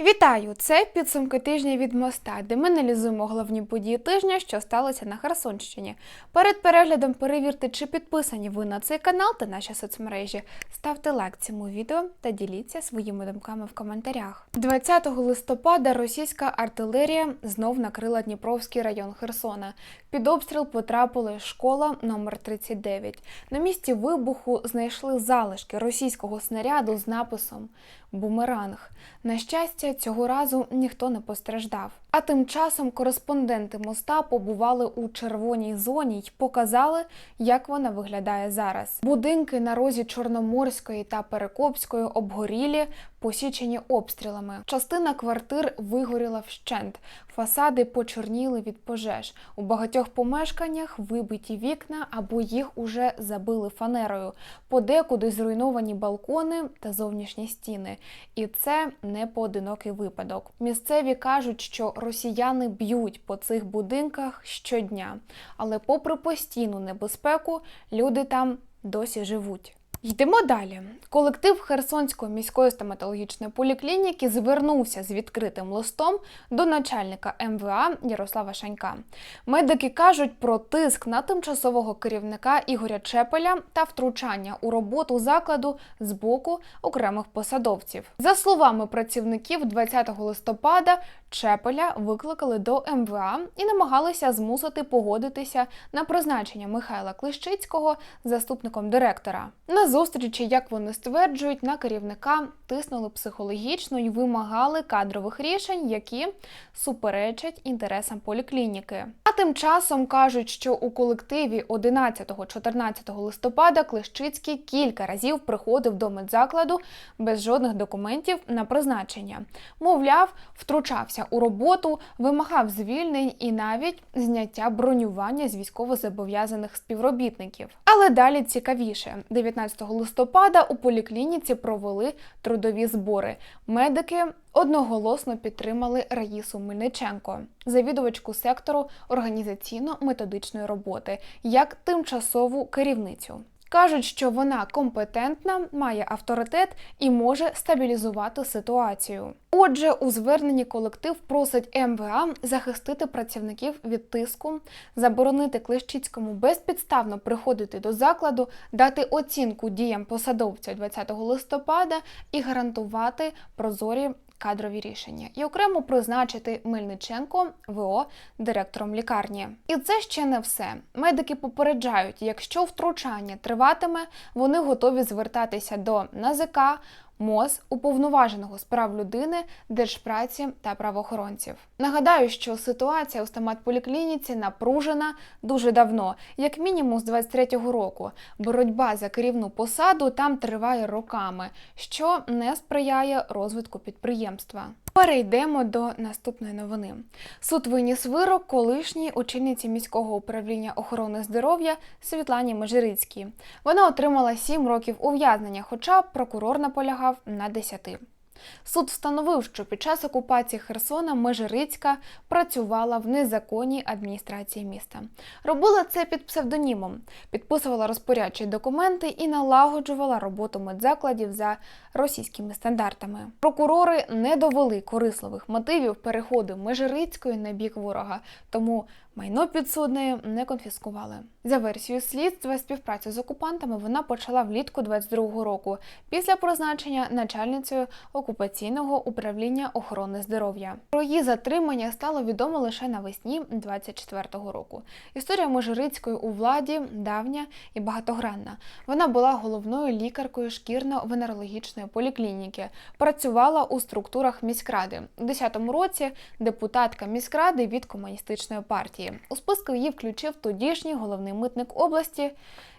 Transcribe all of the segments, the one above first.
Вітаю! Це підсумки тижня від моста, де ми аналізуємо головні події тижня, що сталося на Херсонщині. Перед переглядом перевірте, чи підписані ви на цей канал та наші соцмережі. Ставте лайк цьому відео та діліться своїми думками в коментарях. 20 листопада російська артилерія знов накрила Дніпровський район Херсона. Під обстріл потрапила школа номер 39. На місці вибуху знайшли залишки російського снаряду з написом Бумеранг. На щастя, цього разу ніхто не постраждав. А тим часом кореспонденти моста побували у червоній зоні й показали, як вона виглядає зараз. Будинки на розі Чорноморської та Перекопської обгорілі, посічені обстрілами. Частина квартир вигоріла вщент, фасади почорніли від пожеж. У багатьох помешканнях вибиті вікна або їх уже забили фанерою. Подекуди зруйновані балкони та зовнішні стіни. І це не поодинокий випадок. Місцеві кажуть, що росіяни б'ють по цих будинках щодня, але, попри постійну небезпеку, люди там досі живуть. Йдемо далі. Колектив Херсонської міської стоматологічної поліклініки звернувся з відкритим листом до начальника МВА Ярослава Шанька. Медики кажуть про тиск на тимчасового керівника Ігоря Чепеля та втручання у роботу закладу з боку окремих посадовців. За словами працівників, 20 листопада Чепеля викликали до МВА і намагалися змусити погодитися на призначення Михайла Клищицького заступником директора. На зустрічі, як вони стверджують, на керівника тиснули психологічно і вимагали кадрових рішень, які суперечать інтересам поліклініки. А тим часом кажуть, що у колективі 11-14 листопада Клищицький кілька разів приходив до медзакладу без жодних документів на призначення. Мовляв, втручався у роботу, вимагав звільнень і навіть зняття бронювання з військовозобов'язаних співробітників. Але далі цікавіше, 19 листопада у поліклініці провели трудові збори. Медики одноголосно підтримали Раїсу Мельниченко, завідувачку сектору організаційно-методичної роботи, як тимчасову керівницю. Кажуть, що вона компетентна, має авторитет і може стабілізувати ситуацію. Отже, у зверненні колектив просить МВА захистити працівників від тиску, заборонити Клещицькому безпідставно приходити до закладу, дати оцінку діям посадовця 20 листопада і гарантувати прозорі кадрові рішення і окремо призначити Мельниченко ВО директором лікарні. І це ще не все. Медики попереджають, якщо втручання триватиме, вони готові звертатися до НАЗК. МОЗ уповноваженого з прав людини, держпраці та правоохоронців. Нагадаю, що ситуація у стоматполіклініці напружена дуже давно, як мінімум з 23-го року. Боротьба за керівну посаду там триває роками, що не сприяє розвитку підприємства. Перейдемо до наступної новини. Суд виніс вирок колишній очільниці міського управління охорони здоров'я Світлані Межирицькій. Вона отримала 7 років ув'язнення, хоча прокурор наполягав на 10. Суд встановив, що під час окупації Херсона Межирицька працювала в незаконній адміністрації міста. Робила це під псевдонімом, підписувала розпорядчі документи і налагоджувала роботу медзакладів за російськими стандартами. Прокурори не довели корисливих мотивів переходу Межирицької на бік ворога, тому майно підсудної не конфіскували. За версією слідства, співпрацю з окупантами вона почала влітку 22-го року після призначення начальницею окупаційного управління охорони здоров'я. Про її затримання стало відомо лише навесні 24-го року. Історія Межирицької у владі давня і багатогранна. Вона була головною лікаркою шкірно-венерологічної поліклініки, працювала у структурах міськради. У 10-му році депутатка міськради від комуністичної партії. У списку її включив тодішній головний митник області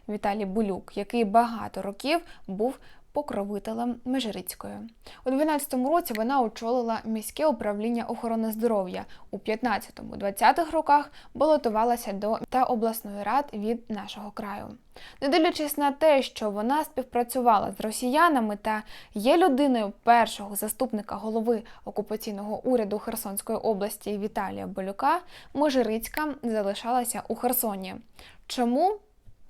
Віталій Булюк, який багато років був покровителем Межирицької. У 12-му році вона очолила міське управління охорони здоров'я. У 15-20-х роках балотувалася до та обласної рад від нашого краю. Не дивлячись на те, що вона співпрацювала з росіянами та є людиною першого заступника голови окупаційного уряду Херсонської області Віталія Болюка, Межирицька залишалася у Херсоні. Чому?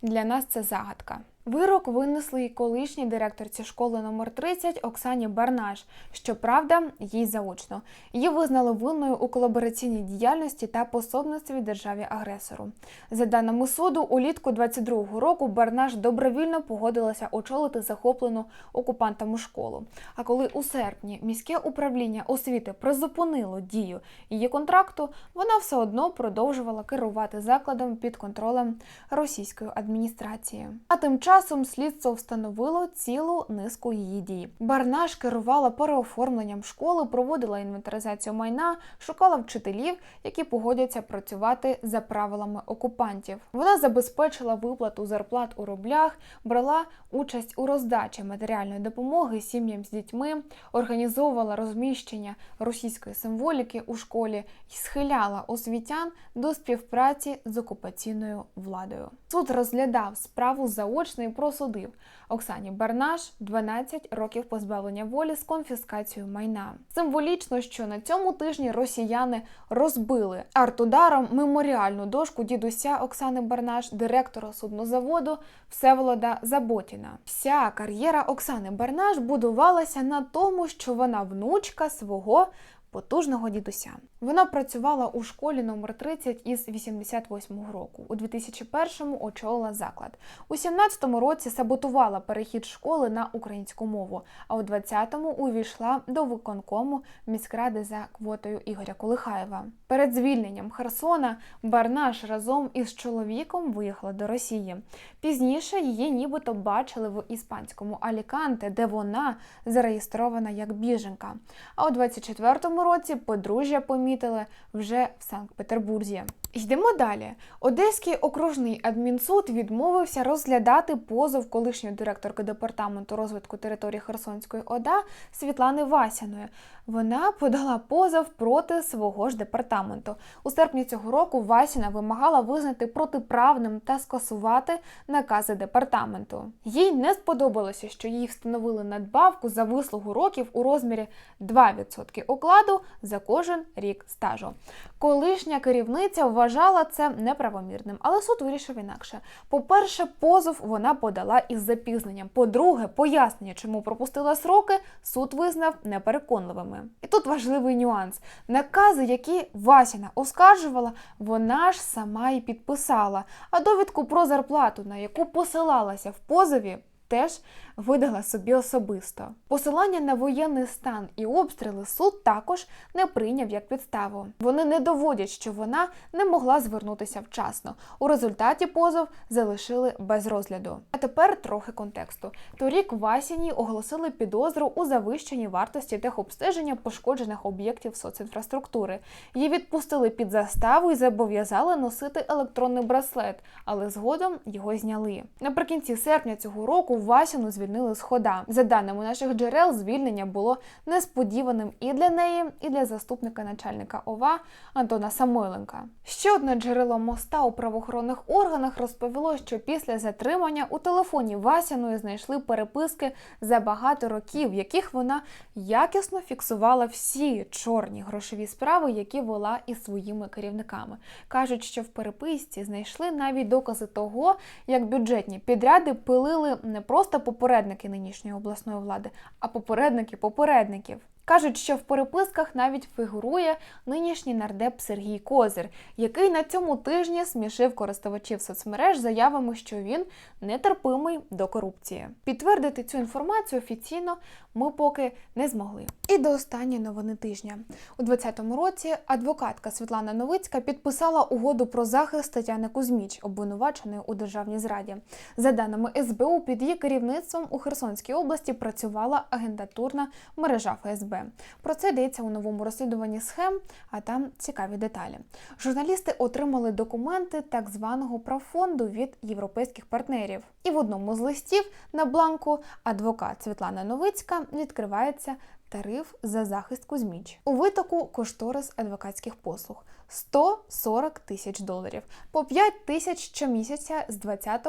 Для нас це загадка. Вирок винесли й колишній директорці школи номер 30 Оксані Барнаш. Щоправда, їй заочно. Її визнали винною у колабораційній діяльності та пособництві державі агресору. За даними суду, улітку 22-го року Барнаш добровільно погодилася очолити захоплену окупантами школу. А коли у серпні міське управління освіти призупинило дію її контракту, вона все одно продовжувала керувати закладом під контролем російської адміністрації. А тим часом слідство встановило цілу низку її дій. Барнаш керувала переоформленням школи, проводила інвентаризацію майна, шукала вчителів, які погодяться працювати за правилами окупантів. Вона забезпечила виплату зарплат у рублях, брала участь у роздачі матеріальної допомоги сім'ям з дітьми, організовувала розміщення російської символіки у школі і схиляла освітян до співпраці з окупаційною владою. Суд розглядав справу заочно і просудив Оксані Барнаш 12 років позбавлення волі з конфіскацією майна. Символічно, що на цьому тижні росіяни розбили артударом меморіальну дошку дідуся Оксани Барнаш, директора суднозаводу Всеволода Заботіна. Вся кар'єра Оксани Барнаш будувалася на тому, що вона внучка свого потужного дідуся. Вона працювала у школі номер 30 із 88-го року. У 2001-му очолила заклад. У 17-му році саботувала перехід школи на українську мову, а у 20-му увійшла до виконкому міськради за квотою Ігоря Колихаєва. Перед звільненням Херсона Барнаш разом із чоловіком виїхала до Росії. Пізніше її нібито бачили в іспанському Аліканте, де вона зареєстрована як біженка. А у 24-му році подружжя помітили вже в Санкт-Петербурзі. Йдемо далі. Одеський окружний адмінсуд відмовився розглядати позов колишньої директорки департаменту розвитку території Херсонської ОДА Світлани Васяної. Вона подала позов проти свого ж департаменту. У серпні цього року Васіна вимагала визнати протиправним та скасувати накази департаменту. Їй не сподобалося, що їй встановили надбавку за вислугу років у розмірі 2% окладу за кожен рік стажу. Колишня керівниця вважала це неправомірним, але суд вирішив інакше. По-перше, позов вона подала із запізненням. По-друге, пояснення, чому пропустила сроки, суд визнав непереконливими. І тут важливий нюанс: накази, які Васіна оскаржувала, вона ж сама і підписала. А довідку про зарплату, на яку посилалася в позові. Теж видала собі особисто. Посилання на воєнний стан і обстріли суд також не прийняв як підставу. Вони не доводять, що вона не могла звернутися вчасно. У результаті позов залишили без розгляду. А тепер трохи контексту. Торік Васіні оголосили підозру у завищенні вартості техобстеження пошкоджених об'єктів соцінфраструктури. Її відпустили під заставу і зобов'язали носити електронний браслет, але згодом його зняли. Наприкінці серпня цього року Васіну звільнили з хода. За даними наших джерел, звільнення було несподіваним і для неї, і для заступника начальника ОВА Антона Самойленка. Ще одне джерело моста у правоохоронних органах розповіло, що після затримання у телефоні Васяної знайшли переписки за багато років, в яких вона якісно фіксувала всі чорні грошові справи, які вела із своїми керівниками. кажуть, що в переписці знайшли навіть докази того, як бюджетні підряди пилили не просто попередники нинішньої обласної влади, а попередники попередників. Кажуть, що в переписках навіть фігурує нинішній нардеп Сергій Козир, який на цьому тижні смішив користувачів соцмереж заявами, що він нетерпимий до корупції. Підтвердити цю інформацію офіційно ми поки не змогли. І до останньої новини тижня у 2020 році адвокатка Світлана Новицька підписала угоду про захист Тетяни Кузьміч, обвинуваченої у державній зраді. За даними СБУ, під її керівництвом у Херсонській області працювала агентатурна мережа ФСБ. Про це йдеться у новому розслідуванні схем, а там цікаві деталі. Журналісти отримали документи так званого правфонду від європейських партнерів. І в одному з листів на бланку адвокат Світлана Новицька відкривається тариф за захист Кузьміч. У витоку кошторис адвокатських послуг 140 тисяч доларів по 5 тисяч щомісяця з 20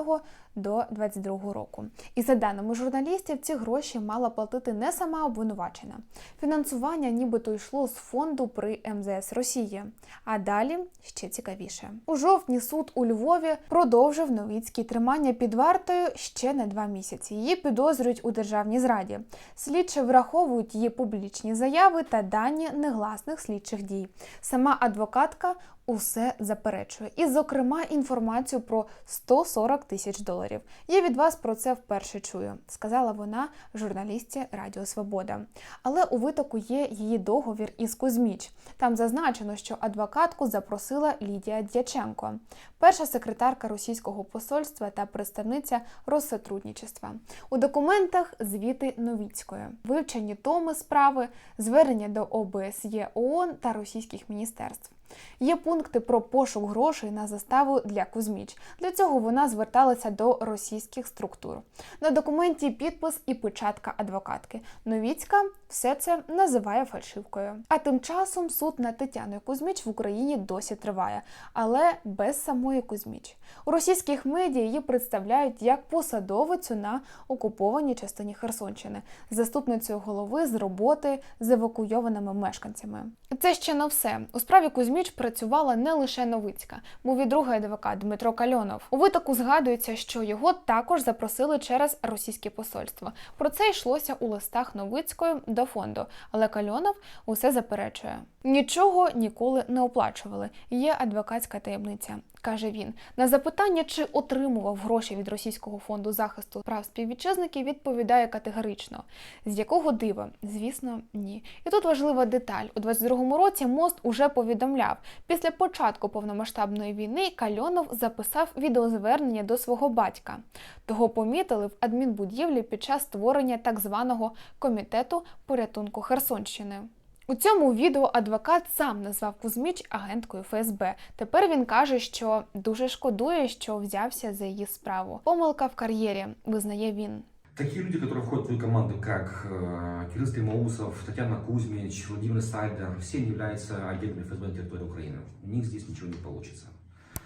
до 22 року. І за даними журналістів, ці гроші мала платити не сама обвинувачена. Фінансування нібито йшло з фонду при МЗС Росії. А далі ще цікавіше. У жовтні суд у Львові продовжив Новіцькій тримання під вартою ще на два місяці. Її підозрюють у державній зраді. Слідчі враховують її публічні заяви та дані негласних слідчих дій. Сама адвокатка усе заперечує, і, зокрема, інформацію про 140 тисяч доларів. Я від вас про це вперше чую, сказала вона журналістці Радіо Свобода. Але у витоку є її договір із Кузьміч. Там зазначено, що адвокатку запросила Лідія Дяченко, перша секретарка російського посольства та представниця Россотрудничества. У документах звіти Новіцької, вивчені томи справи, звернення до ОБСЄ ООН та російських міністерств. Є пункти про пошук грошей на заставу для Кузьміч. Для цього вона зверталася до російських структур. На документі підпис і печатка адвокатки. Новіцька все це називає фальшивкою. А тим часом суд над Тетяною Кузьміч в Україні досі триває, але без самої Кузьміч. У російських медіа її представляють як посадовицю на окупованій частині Херсонщини, заступницею голови з роботи з евакуйованими мешканцями. Це ще не все. У справі Кузьміч працювала не лише Новицька, був і другий адвокат Дмитро Кальонов. У витоку згадується, що його також запросили через російське посольство. Про це йшлося у листах Новицької до фонду, але Кальонов усе заперечує. Нічого ніколи не оплачували. Є адвокатська таємниця. Каже він на запитання, чи отримував гроші від російського фонду захисту прав співвітчизників, відповідає категорично. З якого дива? Звісно, ні. І тут важлива деталь: у 22-му році мост уже повідомляв. Після початку повномасштабної війни Кальонов записав відеозвернення до свого батька. Того помітили в адмінбудівлі під час створення так званого комітету порятунку Херсонщини. У цьому відео адвокат сам назвав Кузьміч агенткою ФСБ. Тепер він каже, що дуже шкодує, що взявся за її справу. Помилка в кар'єрі, визнає він. Такие люди, которые входят в твою команду, как э, Кирилл Стремоусов, Татьяна Кузьмич, Владимир Сайдер, все они являются агентами ФСБ на территории Украины. У них здесь ничего не получится.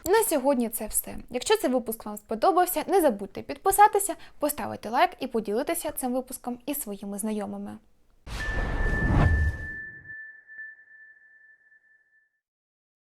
На сьогодні це все. Якщо цей випуск вам сподобався, не забудьте підписатися, поставити лайк і поділитися цим випуском із своїми знайомими.